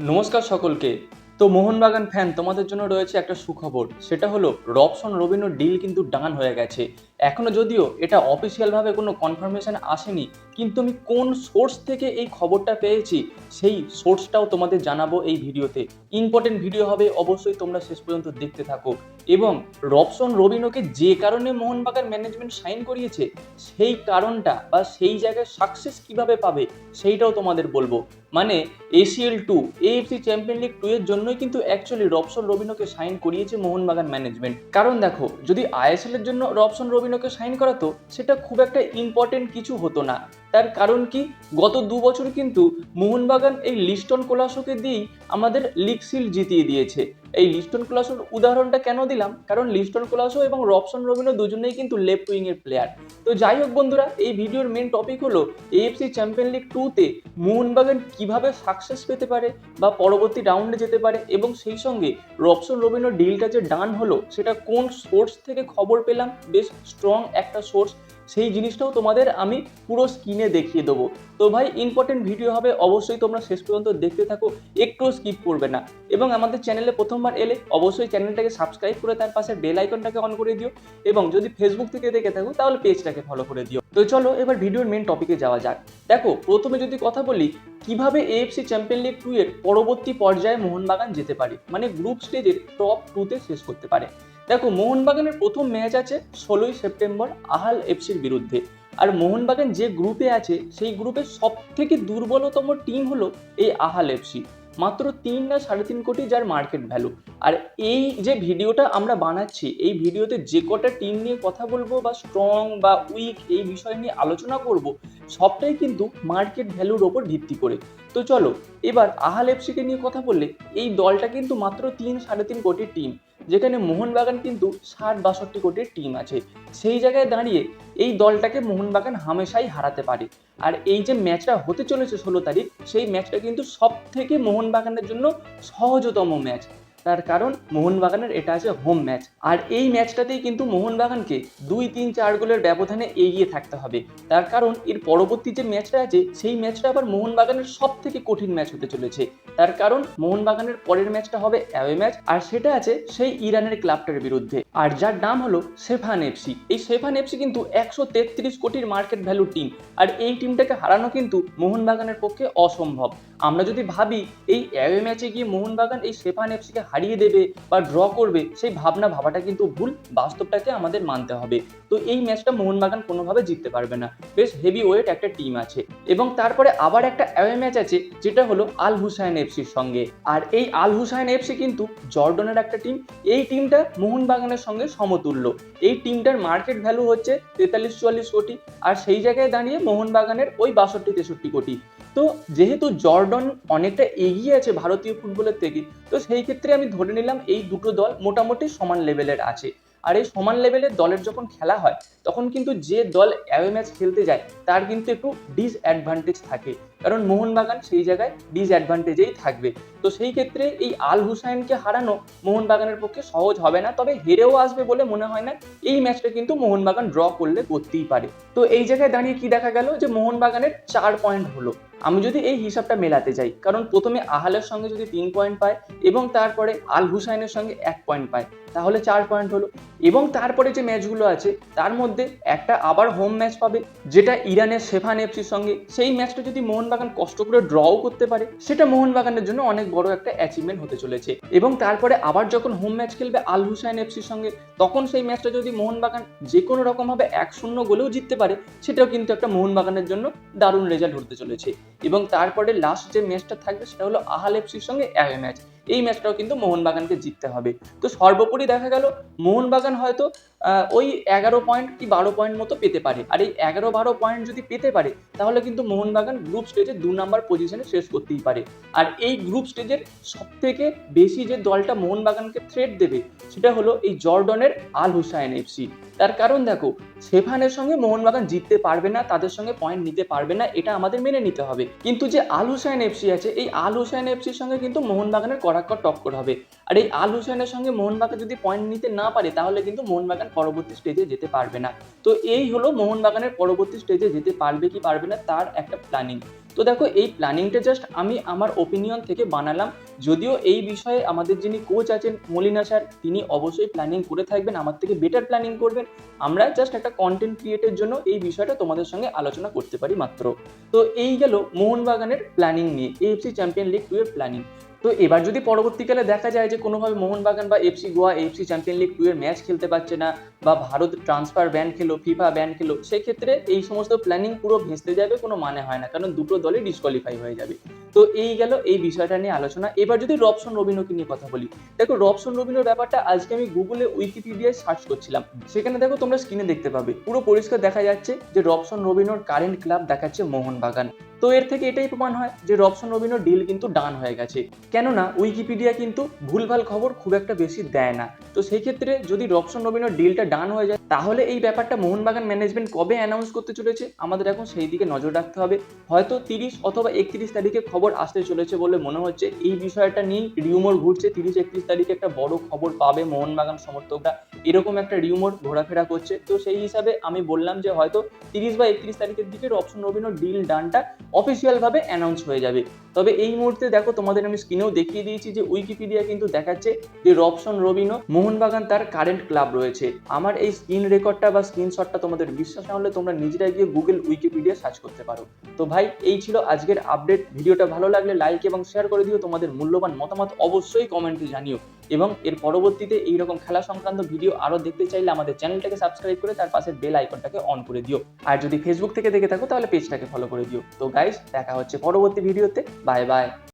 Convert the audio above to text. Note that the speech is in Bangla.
নমস্কার সকলকে। তো মোহনবাগান ফ্যান, তোমাদের জন্য রয়েছে একটা সুখবর। সেটা হলো, রবসন রবিনো ডিল কিন্তু ডান হয়ে গেছে। এখনও যদিও এটা অফিসিয়ালভাবে কোনো কনফার্মেশন আসেনি, কিন্তু আমি কোন সোর্স থেকে এই খবরটা পেয়েছি, সেই সোর্সটাও তোমাদের জানাব এই ভিডিওতে। ইম্পর্টেন্ট ভিডিও হবে, অবশ্যই তোমরা শেষ পর্যন্ত দেখতে থাকো। এবং রবসন রবিনোকে যে কারণে মোহনবাগান ম্যানেজমেন্ট সাইন করিয়েছে, সেই কারণটা বা সেই জায়গায় সাকসেস কীভাবে পাবে, সেইটাও তোমাদের বলব। মানে ACL two AFC champion league two এর জন্যই কিন্তু অ্যাকচুয়ালি রবসন রবিনোকে সাইন করিয়েছে মোহনবাগান ম্যানেজমেন্ট কারণ দেখো, যদি আইএসএল এর জন্য রবসন রবিনোকে সাইন করাতো, সেটা খুব একটা ইম্পর্টেন্ট কিছু হতো না। তার কারণ কি? গত দু বছর কিন্তু মোহনবাগান এই লিস্টন কোলাসোকে দিয়েই আমাদের লিগ সিল জিতিয়ে দিয়েছে। এই লিস্টন কোলাসোর উদাহরণটা কেন দিলাম? কারণ লিস্টন কোলাসো এবং রবসন রবিনো দুজনেই কিন্তু লেফট উইং এর প্লেয়ার তো যাই হোক বন্ধুরা, এই ভিডিওর মেন টপিক হলো এএফসি চ্যাম্পিয়ন লিগ টুতে মোহনবাগান কীভাবে সাকসেস পেতে পারে বা পরবর্তী রাউন্ডে যেতে পারে এবং সেই সঙ্গে রবসন রবিনো ডিলটা যে ডান হলো, সেটা কোন সোর্স থেকে খবর পেলাম? বেশ স্ট্রং একটা সোর্স সেই জিনিসটাও তোমাদের আমি পুরো স্ক্রিনে দেখিয়ে দেবো। তো ভাই ইম্পর্টেন্ট ভিডিও হবে, অবশ্যই তোমরা শেষ পর্যন্ত দেখতে থাকো একটুও স্কিপ করবে না। এবং আমাদের চ্যানেলে প্রথমবার এলে অবশ্যই চ্যানেলটাকে সাবস্ক্রাইব করে তার পাশে বেল আইকনটাকে অন করে দিও এবং যদি ফেসবুক থেকে দেখে থাকো, তাহলে পেজটাকে ফলো করে দিও। তো চলো এবার ভিডিওর মেন টপিকে যাওয়া যাক। দেখো, প্রথমে যদি কথা বলি, কীভাবে এএফসি চ্যাম্পিয়ন লিগ টু এর পরবর্তী পর্যায়ে মোহনবাগান যেতে পারে? মানে গ্রুপ স্টেজের টপ টুতে শেষ করতে পারে। দেখো, মোহনবাগানের প্রথম ম্যাচ আছে ষোলোই সেপ্টেম্বর আহাল এফসির বিরুদ্ধে। আর মোহনবাগান যে গ্রুপে আছে, সেই গ্রুপের সব থেকে দুর্বলতম টিম হলো এই আহাল এফসি। মাত্র তিন না সাড়ে তিন কোটি যার মার্কেট ভ্যালু আর এই যে ভিডিওটা আমরা বানাচ্ছি, এই ভিডিওতে যে কটা টিম নিয়ে কথা বলব বা স্ট্রং বা উইক এই বিষয় নিয়ে আলোচনা করব সবটাই কিন্তু মার্কেট ভ্যালুর ওপর ভিত্তি করে। তো চলো, এবার আহাল এফসিকে নিয়ে কথা বললে, এই দলটা কিন্তু মাত্র তিন, সাড়ে তিন কোটির টিম যেখানে মোহনবাগান কিন্তু ষাট, বাষট্টি কোটির টিম আছে। সেই জায়গায় দাঁড়িয়ে এই দলটাকে মোহনবাগান হামেশাই হারাতে পারে। আর এই যে ম্যাচটা হতে চলেছে ষোলো তারিখ, সেই ম্যাচটা কিন্তু সব থেকে মোহনবাগানের জন্য সহজতম ম্যাচ তার কারণ মোহনবাগানের এটা আছে হোম ম্যাচ আর এই ম্যাচটাতেই কিন্তু মোহনবাগানকে দুই, তিন, চার গোলের ব্যবধানে এগিয়ে থাকতে হবে। তার কারণ এর পরবর্তী যে ম্যাচটা আছে, সেই ম্যাচটা আবার মোহনবাগানের সব থেকে কঠিন ম্যাচ হতে চলেছে। তার কারণ মোহনবাগানের পরের ম্যাচটা হবে অ্যাওয়ে ম্যাচ আর সেটা আছে সেই ইরানের ক্লাবটার বিরুদ্ধে। আর যার নাম হলো সেফান এফসি। এই সেফান এফসি কিন্তু একশো তেত্রিশ কোটির মার্কেট ভ্যালু টিম আর এই টিমটাকে হারানো কিন্তু মোহনবাগানের পক্ষে অসম্ভব। আমরা যদি ভাবি, এই অ্যাওয়ে ম্যাচে গিয়ে মোহনবাগান এই সেফান এফসিকে হারিয়ে দেবে বা ড্র করবে, সেই ভাবনা ভাবাটা কিন্তু ভুল, বাস্তবটাকে আমাদের মানতে হবে। তো এই ম্যাচটা মোহনবাগান কোনোভাবে জিততে পারবে না। বেশ হেভি ওয়েট একটা টিম আছে। এবং তারপরে আবার একটা অ্যাওয়ে ম্যাচ আছে, যেটা হলো আল হুসাইন এফসির সঙ্গে। আর এই আল হুসাইন এফসি কিন্তু জর্ডনের একটা টিম এই টিমটা মোহনবাগানের সঙ্গে সমতুল্য। এই টিমটার মার্কেট ভ্যালু হচ্ছে তেতাল্লিশ চুয়াল্লিশ কোটি, আর সেই জায়গায় দাঁড়িয়ে মোহনবাগানের ওই বাষট্টি তেষট্টি কোটি। তো যেহেতু জর্ডন অনেকটা এগিয়ে আছে ভারতীয় ফুটবলের থেকে, তো সেই ক্ষেত্রে আমি ধরে নিলাম এই দুটো দল মোটামুটি সমান লেভেলের আছে। আর এই সমান লেভেলের দলের যখন খেলা হয়, তখন কিন্তু যে দল অ্যাওয়ে ম্যাচ খেলতে যায়, তার কিন্তু একটু ডিসঅ্যাডভান্টেজ থাকে। কারণ মোহনবাগান সেই জায়গায় ডিসঅ্যাডভান্টেজেই থাকবে। তো সেই ক্ষেত্রে এই আল হুসাইনকে হারানো মোহনবাগানের পক্ষে সহজ হবে না, তবে হেরেও আসবে বলে মনে হয় না। এই ম্যাচটা কিন্তু মোহনবাগান ড্র করলে করতেই পারে। তো এই জায়গায় দাঁড়িয়ে কি দেখা গেল? যে মোহনবাগানের চার পয়েন্ট হলো। আমি যদি এই হিসাবটা মেলাতে যাই, কারণ প্রথমে আহালের সঙ্গে যদি তিন পয়েন্ট পায় এবং তারপরে আল হুসাইনের সঙ্গে এক পয়েন্ট পায়, তাহলে চার পয়েন্ট হলো। এবং তারপরে যে ম্যাচগুলো আছে, তার মধ্যে একটা আবার হোম ম্যাচ পাবে, যেটা ইরানের শেফান এফসির সঙ্গে। সেই ম্যাচটা যদি মোহনবাগান কষ্ট করে ড্রও করতে পারে, সেটা মোহনবাগানের জন্য অনেক বড় একটা অ্যাচিভমেন্ট হতে চলেছে। এবং তারপরে আবার যখন হোম ম্যাচ খেলবে আল হুসাইন এফসির সঙ্গে, তখন সেই ম্যাচটা যদি মোহনবাগান যে কোনো রকমভাবে এক শূন্য গোলেও জিততে পারে, সেটাও কিন্তু একটা মোহনবাগানের জন্য দারুণ রেজাল্ট হতে চলেছে। এবং তারপরে লাস্ট যে ম্যাচটা থাকবে, সেটা হলো আহাল এফসির সঙ্গে অ্যাওয়ে ম্যাচ এই ম্যাচটাও কিন্তু মোহনবাগানকে জিততে হবে। তো সর্বোপরি দেখা গেল, মোহনবাগান হয়তো ওই এগারো পয়েন্ট কি বারো পয়েন্ট মতো পেতে পারে। আর এই এগারো বারো পয়েন্ট যদি পেতে পারে, তাহলে কিন্তু মোহনবাগান গ্রুপ স্টেজে দু নম্বর পজিশনে শেষ করতেই পারে। আর এই গ্রুপ স্টেজের সব থেকে বেশি যে দলটা মোহনবাগানকে থ্রেট দেবে, সেটা হলো এই জর্ডনের আল হুসাইন এফসি তার কারণ দেখো সেফানের সঙ্গে মোহনবাগান জিততে পারবে না, তাদের সঙ্গে পয়েন্ট নিতে পারবে না, এটা আমাদের মেনে নিতে হবে। কিন্তু যে আল হুসাইন এফসি আছে, এই আল হুসাইন এফসির সঙ্গে কিন্তু মোহনবাগানের কড়াক্কর টক্কর হবে। আর এই আল হুসাইনের সঙ্গে মোহনবাগান যদি পয়েন্ট নিতে না পারে, তাহলে কিন্তু মোহনবাগান পরবর্তী স্টেজে যেতে পারবে না। তো এই হলো মোহনবাগানের পরবর্তী স্টেজে যেতে পারবে কি পারবে না, তার একটা প্ল্যানিং তো দেখো, এই প্ল্যানিংটা জাস্ট আমি আমার ওপিনিয়ন থেকে বানালাম। যদিও এই বিষয়ে আমাদের যিনি কোচ আছেন, মলিনা স্যার তিনি অবশ্যই প্ল্যানিং করে থাকবেন, আমার থেকে বেটার প্ল্যানিং করবেন। আমরা জাস্ট একটা কন্টেন্ট ক্রিয়েটের জন্য এই বিষয়টা তোমাদের সঙ্গে আলোচনা করতে পারি মাত্র। তো এই গেল মোহনবাগানের প্ল্যানিং নিয়ে এএফসি চ্যাম্পিয়ন লিগ টু এর প্ল্যানিং তো এবার যদি পরবর্তীকালে দেখা যায় যে কোনোভাবে মোহনবাগান বা FC Goa, FC champion league two এর ম্যাচ খেলতে পারছে না, বা ভারত ট্রান্সফার ব্যান খেলো ফিফা ব্যান খেলো, সেক্ষেত্রে এই সমস্ত প্ল্যানিং পুরো ভেস্তে যাবে, কোনো মানে হয় না। কারণ দুটো দলই ডিসকোয়ালিফাই হয়ে যাবে। তো এই গেল এই বিষয়টা নিয়ে আলোচনা। এবার যদি রবসন রবিনোকে নিয়ে কথা বলি। দেখো রবসন রবিনোর ব্যাপারটা আজকে আমি গুগলে উইকিপিডিয়ায় সার্চ করছিলাম। সেখানে দেখো তোমরা স্ক্রিনে দেখতে পাবে। পুরো পরিষ্কার দেখা যাচ্ছে যে রবসন রবিনোর কারেন্ট ক্লাব দেখাচ্ছে মোহনবাগান। তো এর থেকে এটাই প্রমাণ হয় যে রবসন রবিনোর ডিল কিন্তু ডান হয়ে গেছে। কেননা উইকিপিডিয়া কিন্তু ভুলভাল খবর খুব একটা বেশি দেয় না। তো সেই ক্ষেত্রে যদি রবসন রবিনোর ডিলটা ডান হয়ে যায়, তাহলে এই ব্যাপারটা মোহনবাগান ম্যানেজমেন্ট কবে অ্যানাউন্স করতে চলেছে, আমাদের এখন সেই দিকে নজর রাখতে হবে। হয়তো তিরিশ অথবা একত্রিশ তারিখে খবর আসতে চলেছে বলে মনে হচ্ছে। এই বিষয়টা নিয়ে রিউমোর ঘুরছে, তিরিশ একত্রিশ তারিখে একটা বড় খবর পাবে মোহনবাগান সমর্থকরা। এরকম একটা রিউমোর ঘোরাফেরা করছে। তো সেই হিসাবে আমি বললাম যে হয়তো তিরিশ বা একত্রিশ তারিখের দিকে রবসন রবিনোর ডিল ডানটা অফিসিয়াল ভাবে অ্যানাউন্স হয়ে যাবে। তবে এই মুহূর্তে দেখো, তোমাদের আমি স্ক্রিনেও দেখিয়ে দিয়েছি যে উইকিপিডিয়া কিন্তু দেখাচ্ছে যে রবসন রবিনো মোহনবাগান তার কারেন্ট ক্লাব রয়েছে। আমার এই স্ক্রিন রেকর্ডটা বা স্ক্রিনশটটা তোমাদের বিশ্বাস না হলে তোমরা নিজেরাই গিয়ে গুগল উইকিপিডিয়া সার্চ করতে পারো। তো ভাই, এই ছিল আজকের আপডেট ভিডিওটা ভালো লাগলে লাইক এবং শেয়ার করে দিও। তোমাদের মূল্যবান মতামত অবশ্যই কমেন্টে জানিও। এবং এর পরবর্তীতে এইরকম খেলা সংক্রান্ত ভিডিও আরও দেখতে চাইলে আমাদের চ্যানেলটাকে সাবস্ক্রাইব করে তার পাশে বেল আইকনটাকে অন করে দিও। আর যদি ফেসবুক থেকে দেখে থাকো তাহলে পেজটাকে ফলো করে দিও। তো গাইস দেখা হচ্ছে পরবর্তী ভিডিওতে বাই বাই